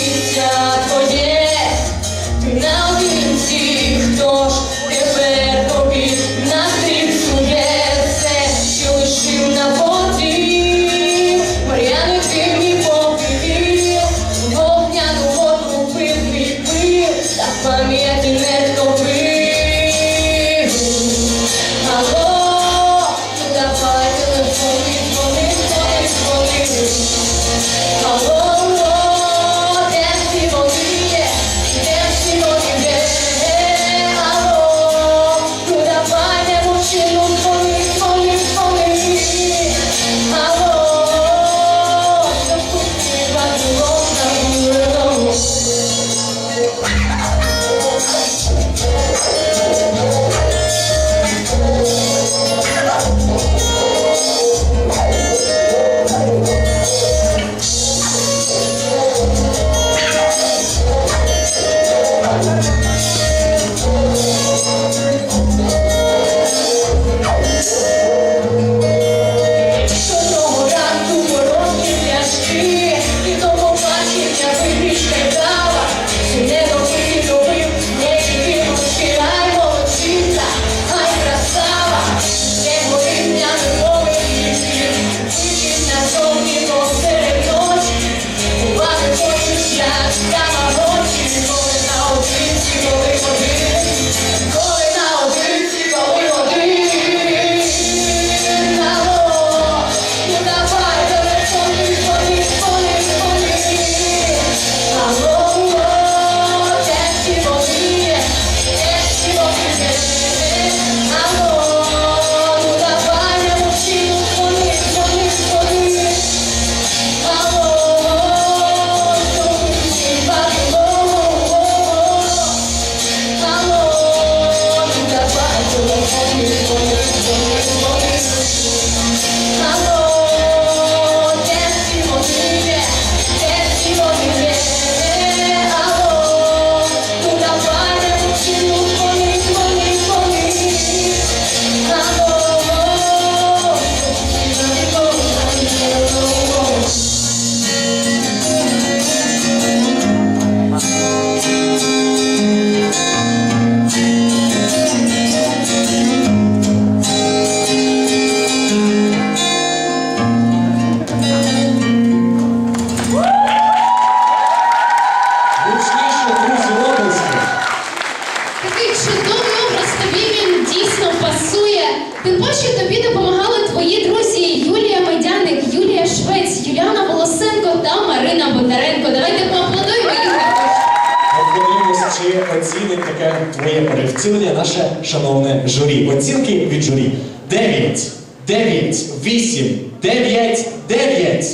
життя твоє, на одинці, хто ж тепер тобі натисує все, що лишив на воді, Мар'яни ти мій пам'яті. чудово тобі він дійсно пасує. Тим паче тобі допомагали твої друзі Юлія Майдяник, Юлія Швець, Юліана Волосенко та Марина Бондаренко. Давайте поаплодуємо їх також. Подивимось, чи оцінить таке твоє перевцілення, наше шановне журі. Оцінки від журі. Дев'ять, дев'ять, вісім, дев'ять, дев'ять.